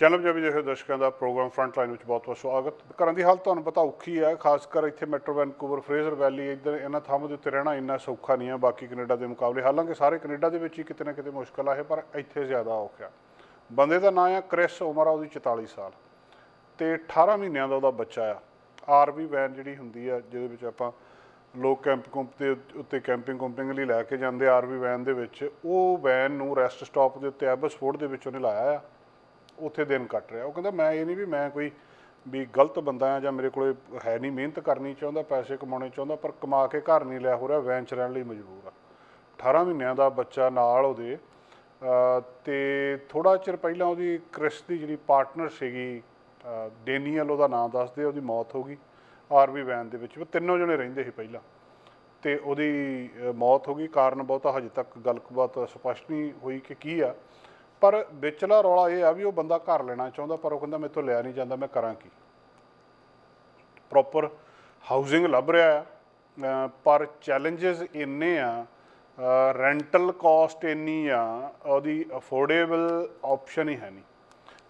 Channel Punjabi ਦੇਖੋ ਦਰਸ਼ਕਾਂ ਦਾ programme front line ਵਿੱਚ ਬਹੁਤ ਬਹੁਤ ਸਵਾਗਤ। ਘਰਾਂ ਦੀ ਹਾਲਤ ਤੁਹਾਨੂੰ ਪਤਾ ਔਖੀ ਹੈ, ਖਾਸ ਕਰ ਇੱਥੇ ਮੈਟਰੋ ਵੈਨਕੂਵਰ ਫਰੇਜ਼ਰ ਵੈਲੀ ਇੱਧਰ ਇਹਨਾਂ ਥਾਵਾਂ ਦੇ ਉੱਤੇ ਰਹਿਣਾ ਇੰਨਾ ਸੌਖਾ ਨਹੀਂ ਹੈ। ਬਾਕੀ ਕੈਨੇਡਾ ਦੇ ਮੁਕਾਬਲੇ ਹਾਲਾਂਕਿ ਸਾਰੇ ਕੈਨੇਡਾ ਦੇ ਵਿੱਚ ਹੀ ਕਿਤੇ ਨਾ ਕਿਤੇ ਮੁਸ਼ਕਲ ਆ, ਇਹ ਪਰ ਇੱਥੇ ਜ਼ਿਆਦਾ ਔਖਾ ਬੰਦੇ ਦਾ ਨਾਂ ਆ ਕ੍ਰਿਸ ਉਮਰ ਆ ਉਹਦੀ 44 ਸਾਲ। ਤੇ 18 ਮਹੀਨਿਆਂ ਦਾ ਉਹਦਾ ਬੱਚਾ ਆ। ਆਰਵੀ ਵੈਨ ਜਿਹੜੀ ਹੁੰਦੀ ਆ, ਜਿਹਦੇ ਵਿੱਚ ਆਪਾਂ ਲੋਕ ਕੈਂਪ ਕੁੰਪ ਦੇ ਉੱਤੇ ਕੈਂਪਿੰਗ ਕੁੰਪਿੰਗ ਲਈ ਲੈ ਕੇ ਜਾਂਦੇ ਆਰਵੀ ਵੈਨ ਦੇ ਵਿੱਚ, ਉਹ ਵੈਨ ਨੂੰ ਰੈਸਟ ਸਟਾਪ ਦੇ ਉੱਤੇ ਐਬਸਫੋਰਡ ਦੇ ਵਿੱਚ ਉਹਨੇ ਲਾਇਆ ਆ। ਉੱਥੇ ਦਿਨ ਕੱਟ ਰਿਹਾ। ਉਹ ਕਹਿੰਦਾ, ਮੈਂ ਇਹ ਨਹੀਂ ਵੀ ਮੈਂ ਕੋਈ ਵੀ ਗਲਤ ਬੰਦਾ ਆ ਜਾਂ ਮੇਰੇ ਕੋਲੇ ਹੈ ਨਹੀਂ, ਮਿਹਨਤ ਕਰਨੀ ਚਾਹੁੰਦਾ, ਪੈਸੇ ਕਮਾਉਣੇ ਚਾਹੁੰਦਾ, ਪਰ ਕਮਾ ਕੇ ਘਰ ਨਹੀਂ ਲਿਆ ਹੋ ਰਿਹਾ, ਵੈਨ ਚ ਰਹਿਣ ਲਈ ਮਜਬੂਰ ਆ। 18 ਮਹੀਨਿਆਂ ਦਾ ਬੱਚਾ ਨਾਲ ਉਹਦੇ। ਅਹ ਤੇ ਥੋੜਾ ਚਿਰ ਪਹਿਲਾਂ ਉਹਦੀ ਕ੍ਰਿਸ ਦੀ ਜਿਹੜੀ ਪਾਰਟਨਰ ਸੀਗੀ ਡੇਨੀਅਲ, ਉਹਦਾ ਨਾਮ ਦੱਸਦੇ ਉਹਦੀ ਮੌਤ ਹੋ ਗਈ ਆਰਵੀ ਵੈਨ ਦੇ ਵਿੱਚ। ਉਹ ਤਿੰਨੋਂ ਜਣੇ ਰਹਿੰਦੇ ਸੀ ਪਹਿਲਾਂ। ਤੇ ਉਹਦੀ ਮੌਤ ਹੋ ਗਈ। ਕਾਰਨ ਬਹੁਤਾ ਹਜੇ ਤੱਕ ਗੱਲਬਾਤ ਸਪਸ਼ਟ ਨਹੀਂ ਹੋਈ ਕਿ ਕੀ ਆ। ਪਰ ਵਿਚਲਾ ਰੌਲਾ ਇਹ ਆ ਵੀ ਉਹ ਬੰਦਾ ਘਰ ਲੈਣਾ ਚਾਹੁੰਦਾ, ਪਰ ਉਹ ਕਹਿੰਦਾ ਮੇਰੇ ਤੋਂ ਲਿਆ ਨਹੀਂ ਜਾਂਦਾ, ਮੈਂ ਕਰਾਂ ਕੀ? ਪ੍ਰੋਪਰ ਹਾਊਸਿੰਗ ਲੱਭ ਰਿਹਾ ਆ। ਪਰ ਚੈਲੰਜਸ ਇੰਨੇ ਆ ਰੈਂਟਲ ਕਾਸਟ ਇੰਨੀ ਆ, ਉਹਦੀ ਅਫੋਰਡੇਬਲ ਆਪਸ਼ਨ ਹੀ ਹੈ ਨਹੀਂ।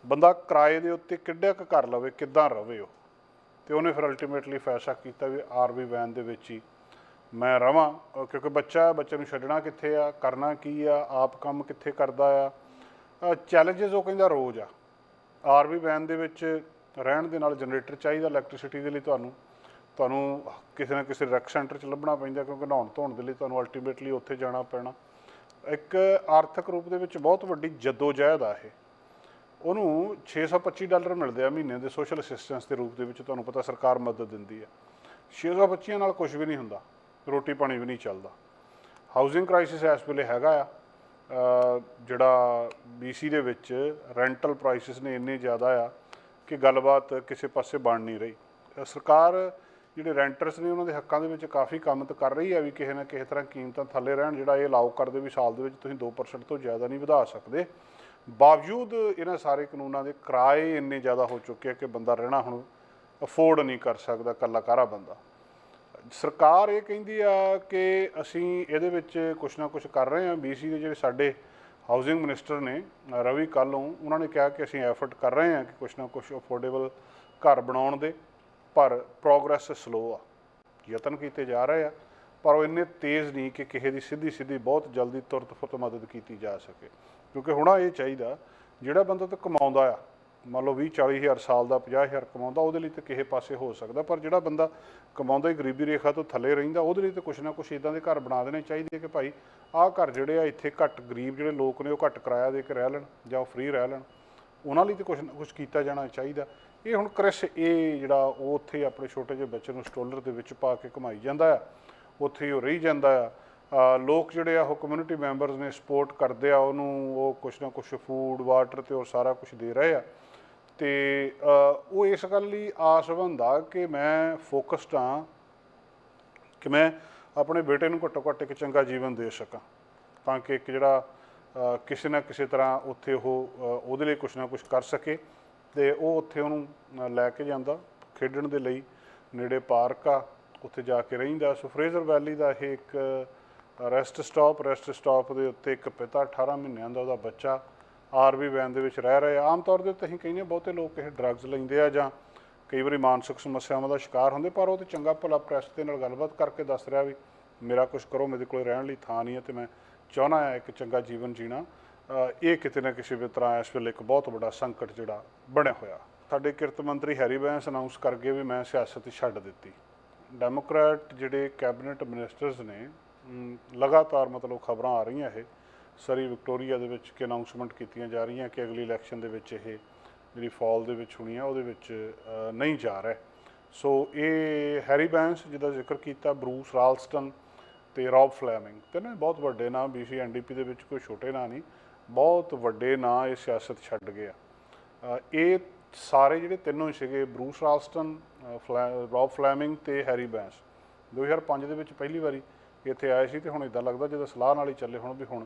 ਬੰਦਾ ਕਿਰਾਏ ਦੇ ਉੱਤੇ ਕਿੱਡਾ ਕੁ ਘਰ ਲਵੇ, ਕਿੱਦਾਂ ਰਵੇ ਉਹ? ਤੇ ਉਹਨੇ ਫਿਰ ਅਲਟੀਮੇਟਲੀ ਫੈਸਲਾ ਕੀਤਾ ਵੀ ਆਰਵੀ ਵੈਨ ਦੇ ਵਿੱਚ ਹੀ ਮੈਂ ਰਵਾਂ ਕਿਉਂਕਿ ਬੱਚਾ, ਬੱਚੇ ਨੂੰ ਛੱਡਣਾ ਕਿੱਥੇ ਆ, ਕਰਨਾ ਕੀ ਆ, ਆਪ ਕੰਮ ਕਿੱਥੇ ਕਰਦਾ ਆ? ਚੈਲੰਜਸ ਉਹ ਕਹਿੰਦਾ ਰੋਜ਼ ਆ। ਆਰਵੀ ਵੈਨ ਦੇ ਵਿੱਚ ਰਹਿਣ ਦੇ ਨਾਲ ਜਨਰੇਟਰ ਚਾਹੀਦਾ ਇਲੈਕਟ੍ਰਿਸਿਟੀ ਦੇ ਲਈ ਤੁਹਾਨੂੰ। ਤੁਹਾਨੂੰ ਕਿਸੇ ਨਾ ਕਿਸੇ ਰੈਕ ਸੈਂਟਰ 'ਚ ਲੱਭਣਾ ਪੈਂਦਾ ਕਿਉਂਕਿ ਨਹਾਉਣ ਧੋਣ ਦੇ ਲਈ ਤੁਹਾਨੂੰ ਅਲਟੀਮੇਟਲੀ ਉੱਥੇ ਜਾਣਾ ਪੈਣਾ। ਇੱਕ ਆਰਥਿਕ ਰੂਪ ਦੇ ਵਿੱਚ ਬਹੁਤ ਵੱਡੀ ਜਦੋਜਹਿਦ ਆ ਇਹ। ਉਹਨੂੰ 625 ਡਾਲਰ ਮਿਲਦੇ ਆ ਮਹੀਨੇ ਦੇ ਸੋਸ਼ਲ ਅਸਿਸਟੈਂਸ ਦੇ ਰੂਪ ਦੇ ਵਿੱਚ ਤੁਹਾਨੂੰ ਪਤਾ ਸਰਕਾਰ ਮਦਦ ਦਿੰਦੀ ਆ। 625 ਨਾਲ ਕੁਝ ਵੀ ਨਹੀਂ ਹੁੰਦਾ। ਰੋਟੀ ਪਾਣੀ ਵੀ ਨਹੀਂ ਚੱਲਦਾ। ਹਾਊਸਿੰਗ ਕ੍ਰਾਈਸਿਸ ਇਸ ਵੇਲੇ ਹੈਗਾ ਆ। ਜਿਹੜਾ BC ਦੇ ਵਿੱਚ ਰੈਂਟਲ ਪ੍ਰਾਈਸਿਸ ਨੇ ਇੰਨੇ ਜ਼ਿਆਦਾ ਆ ਕਿ ਗੱਲਬਾਤ ਕਿਸੇ ਪਾਸੇ ਬਣ ਨਹੀਂ ਰਹੀ। ਸਰਕਾਰ ਜਿਹੜੇ ਰੈਂਟਰਸ ਨੇ ਉਹਨਾਂ ਦੇ ਹੱਕਾਂ ਦੇ ਵਿੱਚ ਕਾਫੀ ਕੰਮ ਤਾਂ ਕਰ ਰਹੀ ਹੈ ਵੀ ਕਿਸੇ ਨਾ ਕਿਸੇ ਤਰ੍ਹਾਂ ਕੀਮਤਾਂ ਥੱਲੇ ਰਹਿਣ, ਜਿਹੜਾ ਇਹ ਅਲਾਉ ਕਰਦੇ ਵੀ ਸਾਲ ਦੇ ਵਿੱਚ ਤੁਸੀਂ 2% ਤੋਂ ਜ਼ਿਆਦਾ ਨਹੀਂ ਵਧਾ ਸਕਦੇ। ਬਾਵਜੂਦ ਇਹਨਾਂ ਸਾਰੇ ਕਾਨੂੰਨਾਂ ਦੇ ਕਿਰਾਏ ਇੰਨੇ ਜ਼ਿਆਦਾ ਹੋ ਚੁੱਕੇ ਆ ਕਿ ਬੰਦਾ ਰਹਿਣਾ ਹੁਣ ਅਫੋਰਡ ਨਹੀਂ ਕਰ ਸਕਦਾ ਕੱਲਾ ਕਾਰਾ ਬੰਦਾ। ਸਰਕਾਰ ਇਹ ਕਹਿੰਦੀ ਆ ਕਿ ਅਸੀਂ ਇਹਦੇ ਵਿੱਚ ਕੁਛ ਨਾ ਕੁਛ ਕਰ ਰਹੇ ਹਾਂ। BC ਦੇ ਜਿਹੜੇ ਸਾਡੇ ਹਾਊਸਿੰਗ ਮਿਨਿਸਟਰ ਨੇ, ਰਵੀ ਕਾਲੋਂ ਉਹਨਾਂ ਨੇ ਕਿਹਾ ਕਿ ਅਸੀਂ ਐਫਰਟ ਕਰ ਰਹੇ ਹਾਂ ਕਿ ਕੁਛ ਨਾ ਕੁਛ ਅਫੋਰਡੇਬਲ ਘਰ ਬਣਾਉਣ ਦੇ, ਪਰ ਪ੍ਰੋਗਰੈਸ ਸਲੋ ਆ। ਯਤਨ ਕੀਤੇ ਜਾ ਰਹੇ ਆ, ਪਰ ਉਹ ਇੰਨੇ ਤੇਜ਼ ਨਹੀਂ ਕਿ ਕਿਸੇ ਦੀ ਸਿੱਧੀ ਸਿੱਧੀ ਬਹੁਤ ਜਲਦੀ ਤੁਰਤ ਫੁਰਤ ਮਦਦ ਕੀਤੀ ਜਾ ਸਕੇ। ਕਿਉਂਕਿ ਹੁਣ ਇਹ ਚਾਹੀਦਾ, ਜਿਹੜਾ ਬੰਦਾ ਤਾਂ ਕਮਾਉਂਦਾ ਆ ਮੰਨ ਲਓ 20 40 ਹਜ਼ਾਰ ਸਾਲ ਦਾ 50 ਹਜ਼ਾਰ ਕਮਾਉਂਦਾ, ਉਹਦੇ ਲਈ ਤਾਂ ਕਿਸੇ ਪਾਸੇ ਹੋ ਸਕਦਾ, ਪਰ ਜਿਹੜਾ ਬੰਦਾ ਕਮਾਉਂਦਾ ਹੀ ਗਰੀਬੀ ਰੇਖਾ ਤੋਂ ਥੱਲੇ ਰਹਿੰਦਾ, ਉਹਦੇ ਲਈ ਤਾਂ ਕੁਛ ਨਾ ਕੁਛ ਇਦਾਂ ਦੇ ਘਰ ਬਣਾ ਦੇਣੇ ਚਾਹੀਦੇ ਕਿ ਭਾਈ ਆਹ ਘਰ ਜਿਹੜੇ ਆ ਇੱਥੇ ਘੱਟ ਗਰੀਬ ਜਿਹੜੇ ਲੋਕ ਨੇ, ਉਹ ਘੱਟ ਕਿਰਾਇਆ ਦੇ ਕੇ ਰਹਿ ਲੈਣ ਜਾਂ ਫ੍ਰੀ ਰਹਿ ਲੈਣ, ਉਹਨਾਂ ਲਈ ਤਾਂ ਕੁਛ ਨਾ ਕੁਛ ਕੀਤਾ ਜਾਣਾ ਚਾਹੀਦਾ। ਇਹ ਹੁਣ ਕ੍ਰਿਸ, ਇਹ ਜਿਹੜਾ ਉਹ ਉੱਥੇ ਆਪਣੇ ਛੋਟੇ ਜਿਹੇ ਬੱਚੇ ਨੂੰ ਸਟੋਲਰ ਦੇ ਵਿੱਚ ਪਾ ਕੇ ਕਮਾਈ ਜਾਂਦਾ ਆ, ਉੱਥੇ ਉਹ ਰਹੀ ਜਾਂਦਾ ਆ। ਲੋਕ ਜਿਹੜੇ ਆ ਉਹ ਕਮਿਊਨਿਟੀ ਮੈਂਬਰਸ ਨੇ ਸਪੋਰਟ ਕਰਦੇ ਆ, ਉਹਨੂੰ ਉਹ ਕੁਛ ਨਾ ਕੁਛ ਫੂਡ ਵਾਟਰ ਤੇ ਹੋਰ ਸਾਰਾ ਕੁਝ ਦੇ ਰਹੇ ਆ। ਤੇ ਉਹ ਇਸ ਗੱਲ ਲਈ ਆਸਵੰਦ ਆ ਕਿ ਮੈਂ ਫੋਕਸਡ ਹਾਂ ਕਿ ਮੈਂ ਆਪਣੇ ਬੇਟੇ ਨੂੰ ਘੱਟੋ ਘੱਟ ਇੱਕ ਚੰਗਾ ਜੀਵਨ ਦੇ ਸਕਾਂ, ਤਾਂ ਕਿ ਇੱਕ ਜਿਹੜਾ ਕਿਸੇ ਨਾ ਕਿਸੇ ਤਰ੍ਹਾਂ ਉੱਥੇ ਉਹ ਉਹਦੇ ਲਈ ਕੁਝ ਨਾ ਕੁਝ ਕਰ ਸਕੇ ਤੇ ਉਹ ਉੱਥੇ ਉਹਨੂੰ ਲੈ ਕੇ ਜਾਂਦਾ ਖੇਡਣ ਦੇ ਲਈ, ਨੇੜੇ ਪਾਰਕ ਆ, ਉੱਥੇ ਜਾ ਕੇ ਰਹਿੰਦਾ। ਸੋ ਫਰੇਜ਼ਰ ਵੈਲੀ ਦਾ ਇਹ ਇੱਕ ਰੈਸਟ ਸਟਾਪ ਰੈਸਟ ਸਟਾਪ ਦੇ ਉੱਤੇ ਇੱਕ ਪਿਤਾ 18 ਮਹੀਨਿਆਂ ਦਾ ਉਹਦਾ ਬੱਚਾ ਆਰਵੀ ਵੈਨ ਦੇ ਵਿੱਚ ਰਹਿ ਰਹੇ ਆ। ਆਮ ਤੌਰ ਦੇ ਉੱਤੇ ਅਸੀਂ ਕਹਿੰਦੇ ਹਾਂ ਬਹੁਤੇ ਲੋਕ ਇਹ ਡਰੱਗਸ ਲੈਂਦੇ ਆ ਜਾਂ ਕਈ ਵਾਰੀ ਮਾਨਸਿਕ ਸਮੱਸਿਆਵਾਂ ਦਾ ਸ਼ਿਕਾਰ ਹੁੰਦੇ, ਪਰ ਉਹ ਤੇ ਚੰਗਾ ਭਲਾ ਪ੍ਰੈਸ ਦੇ ਨਾਲ ਗੱਲਬਾਤ ਕਰਕੇ ਦੱਸ ਰਿਹਾ ਵੀ ਮੇਰਾ ਕੁਝ ਕਰੋ, ਮੇਰੇ ਕੋਲ ਰਹਿਣ ਲਈ ਥਾਂ ਨਹੀਂ ਹੈ ਤੇ ਮੈਂ ਚਾਹੁੰਦਾ ਆ ਇੱਕ ਚੰਗਾ ਜੀਵਨ ਜੀਣਾ। ਇਹ ਕਿਤੇ ਨਾ ਕਿਸੇ ਵੀ ਤਰ੍ਹਾਂ ਇਸ ਵੇਲੇ ਇੱਕ ਬਹੁਤ ਵੱਡਾ ਸੰਕਟ ਜਿਹੜਾ ਬਣਿਆ ਹੋਇਆ। ਸਾਡੇ ਕਿਰਤ ਮੰਤਰੀ ਹੈਰੀ ਬੈਂਸ ਅਨਾਉਂਸ ਕਰ ਗਏ ਵੀ ਮੈਂ ਸਿਆਸਤ ਛੱਡ ਦਿੱਤੀ। ਡੈਮੋਕ੍ਰੈਟ ਜਿਹੜੇ ਕੈਬਨਿਟ ਮਿਨਿਸਟਰਸ ਨੇ ਲਗਾਤਾਰ ਮਤਲਬ ਖਬਰਾਂ ਆ ਰਹੀਆਂ ਇਹ। ਸਰੀ ਵਿਕਟੋਰੀਆ ਦੇ ਵਿੱਚ ਕਿ ਅਨਾਉਂਸਮੈਂਟ ਕੀਤੀਆਂ ਜਾ ਰਹੀਆਂ ਕਿ ਅਗਲੀ ਇਲੈਕਸ਼ਨ ਦੇ ਵਿੱਚ ਇਹ ਜਿਹੜੀ ਫਾਲ ਦੇ ਵਿੱਚ ਹੋਣੀ ਆ, ਉਹਦੇ ਵਿੱਚ ਨਹੀਂ ਜਾ ਰਿਹਾ। ਸੋ ਇਹ ਹੈਰੀ ਬੈਂਸ ਜਿਹਦਾ ਜ਼ਿਕਰ ਕੀਤਾ, ਬਰੂਸ ਰਾਲਸਟਨ ਤੇ ਰੌਬ ਫਲੈਮਿੰਗ। ਤਿੰਨੇ ਬਹੁਤ ਵੱਡੇ ਨਾਂ BC ਐਨਡੀਪੀ ਦੇ ਵਿੱਚ ਕੋਈ ਛੋਟੇ ਨਾਂ ਨਹੀਂ, ਬਹੁਤ ਵੱਡੇ ਨਾਂ ਇਹ ਸਿਆਸਤ ਛੱਡ ਗਏ ਆ। ਇਹ ਸਾਰੇ ਜਿਹੜੇ ਤਿੰਨੋਂ ਹੀ ਸੀਗੇ, ਬਰੂਸ ਰਾਲਸਟਨ ਫਲੈ- ਰੌਬ ਫਲੈਮਿੰਗ ਤੇ ਹੈਰੀ ਬੈਂਸ 2005 ਦੇ ਵਿੱਚ ਪਹਿਲੀ ਵਾਰੀ ਇੱਥੇ ਆਏ ਸੀ ਤੇ ਹੁਣ ਇਦਾਂ ਲੱਗਦਾ ਜਦੋਂ ਸਲਾਹ ਨਾਲ ਹੀ ਚੱਲੇ ਹੁਣ ਵੀ ਹੁਣ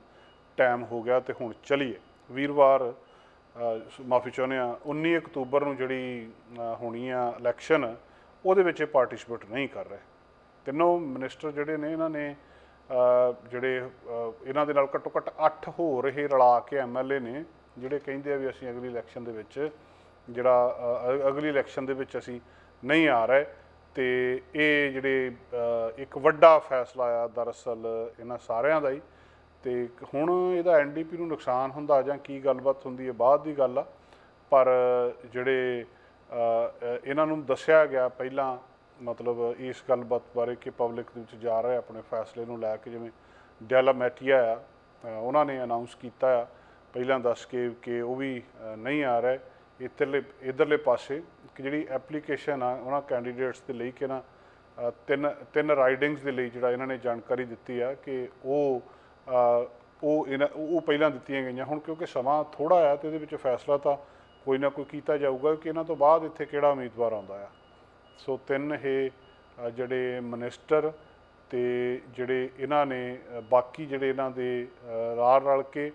ਟਾਈਮ ਹੋ ਗਿਆ ਤੇ ਹੁਣ ਚਲੀਏ। ਵੀਰਵਾਰ ਮਾਫੀ ਚਾਹੁੰਦੇ ਆ 19 ਅਕਤੂਬਰ ਨੂੰ ਜਿਹੜੀ ਹੋਣੀ ਆ ਇਲੈਕਸ਼ਨ ਉਹਦੇ ਵਿੱਚ ਇਹ ਪਾਰਟਿਸਿਪੇਟ ਨਹੀਂ ਕਰ ਰਹੇ। ਤਿੰਨੋਂ ਮਿਨਿਸਟਰ ਜਿਹੜੇ ਨੇ, ਇਹਨਾਂ ਨੇ ਜਿਹੜੇ ਇਹਨਾਂ ਦੇ ਨਾਲ ਘੱਟੋ ਘੱਟ 8 ਹੋਰ ਇਹ ਰਲਾ ਕੇ ਐਮਐਲਏ ਨੇ, ਜਿਹੜੇ ਕਹਿੰਦੇ ਆ ਵੀ ਅਸੀਂ ਅਗਲੀ ਇਲੈਕਸ਼ਨ ਦੇ ਵਿੱਚ, ਜਿਹੜਾ ਅਗਲੀ ਇਲੈਕਸ਼ਨ ਦੇ ਵਿੱਚ ਅਸੀਂ ਨਹੀਂ ਆ ਰਹੇ। ਤੇ ਇਹ ਜਿਹੜੇ ਇੱਕ ਵੱਡਾ ਫੈਸਲਾ ਆ ਦਰਅਸਲ ਇਹਨਾਂ ਸਾਰਿਆਂ ਦਾ ਹੀ। ਤੇ ਹੁਣ ਇਹਦਾ ਐਨਡੀਪੀ ਨੂੰ ਨੁਕਸਾਨ ਹੁੰਦਾ ਜਾਂ ਕੀ ਗੱਲਬਾਤ ਹੁੰਦੀ ਹੈ ਬਾਅਦ ਦੀ ਗੱਲ ਆ। ਪਰ ਜਿਹੜੇ ਇਹਨਾਂ ਨੂੰ ਦੱਸਿਆ ਗਿਆ ਪਹਿਲਾਂ, ਮਤਲਬ ਇਸ ਗੱਲਬਾਤ ਬਾਰੇ ਕਿ ਪਬਲਿਕ ਦੇ ਵਿੱਚ ਜਾ ਰਹੇ ਆਪਣੇ ਫੈਸਲੇ ਨੂੰ ਲੈ ਕੇ, ਜਿਵੇਂ ਡੈਲਾਮੈਟੀਆ ਆ ਉਹਨਾਂ ਨੇ ਅਨਾਉਂਸ ਕੀਤਾ ਆ, ਪਹਿਲਾਂ ਦੱਸ ਕੇ ਕਿ ਉਹ ਵੀ ਨਹੀਂ ਆ ਰਹੇ, ਇੱਧਰਲੇ, ਇਧਰਲੇ ਪਾਸੇ ਕਿ ਜਿਹੜੀ ਐਪਲੀਕੇਸ਼ਨ ਆ, ਉਹਨਾਂ ਕੈਂਡੀਡੇਟਸ ਦੇ ਲਈ ਕਿ ਨਾ ਤਿੰਨ ਤਿੰਨ ਰਾਈਡਿੰਗਸ ਦੇ ਲਈ ਜਿਹੜਾ ਇਹਨਾਂ ਨੇ ਜਾਣਕਾਰੀ ਦਿੱਤੀ ਆ ਕਿ ਉਹ ਉਹ ਇਹਨਾਂ ਉਹ ਪਹਿਲਾਂ ਦਿੱਤੀਆਂ ਗਈਆਂ ਹੁਣ ਕਿਉਂਕਿ ਸਮਾਂ ਥੋੜਾ ਆ ਤੇ ਇਹਦੇ ਵਿੱਚ ਫੈਸਲਾ ਤਾਂ ਕੋਈ ਨਾ ਕੋਈ ਕੀਤਾ ਜਾਊਗਾ ਕਿ ਇਹਨਾਂ ਤੋਂ ਬਾਅਦ ਇੱਥੇ ਕਿਹੜਾ ਉਮੀਦਵਾਰ ਆਉਂਦਾ ਆ। ਸੋ ਤਿੰਨ ਇਹ ਜਿਹੜੇ ਮਿਨਿਸਟਰ ਤੇ ਜਿਹੜੇ ਇਹਨਾਂ ਨੇ ਬਾਕੀ ਜਿਹੜੇ ਇਹਨਾਂ ਦੇ ਅ, ਰਲ ਰਲ ਕੇ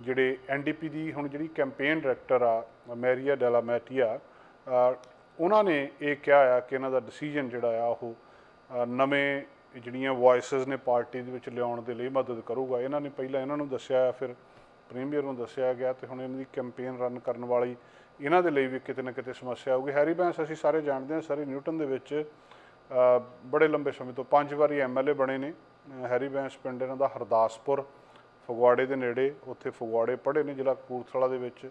ਜਿਹੜੇ ਐਨਡੀਪੀ ਦੀ ਹੁਣ ਜਿਹੜੀ ਕੈਂਪੇਨ ਡਾਇਰੈਕਟਰ ਆ ਮੈਰੀਆ ਡੈਲਾਮੈਟੀਆ ਉਹਨਾਂ ਨੇ ਇਹ ਕਿਹਾ ਆ ਕਿ ਇਹਨਾਂ ਦਾ ਡਿਸੀਜਨ ਜਿਹੜਾ ਆ ਉਹ ਨਵੇਂ ਜਿਹੜੀਆਂ ਵੌਇਸਸ ਨੇ ਪਾਰਟੀ ਦੇ ਵਿੱਚ ਲਿਆਉਣ ਦੇ ਲਈ ਮਦਦ ਕਰੂਗਾ। ਇਹਨਾਂ ਨੇ ਪਹਿਲਾਂ ਇਹਨਾਂ ਨੂੰ ਦੱਸਿਆ, ਫਿਰ ਪ੍ਰੀਮੀਅਰ ਨੂੰ ਦੱਸਿਆ ਗਿਆ ਤੇ ਹੁਣ ਇਹਨਾਂ ਦੀ ਕੈਂਪੇਨ ਰਨ ਕਰਨ ਵਾਲੀ ਇਹਨਾਂ ਦੇ ਲਈ ਵੀ ਕਿਤੇ ਨਾ ਕਿਤੇ ਸਮੱਸਿਆ ਆਊਗੀ। ਹੈਰੀ ਬੈਂਸ ਅਸੀਂ ਸਾਰੇ ਜਾਣਦੇ ਹਾਂ, ਸਾਰੇ ਨਿਊਟਨ ਦੇ ਵਿੱਚ ਬੜੇ ਲੰਬੇ ਸਮੇਂ ਤੋਂ ਪੰਜ ਵਾਰੀ ਐਮਐਲਏ ਬਣੇ ਨੇ। ਹੈਰੀ ਬੈਂਸ ਪਿੰਡ ਇਹਨਾਂ ਦਾ ਹਰਦਾਸਪੁਰ, ਫਗਵਾੜੇ ਦੇ ਨੇੜੇ, ਉੱਥੇ ਫਗਵਾੜੇ ਪੜ੍ਹੇ ਨੇ ਜ਼ਿਲ੍ਹਾ ਕਪੂਰਥਲਾ ਦੇ ਵਿੱਚ।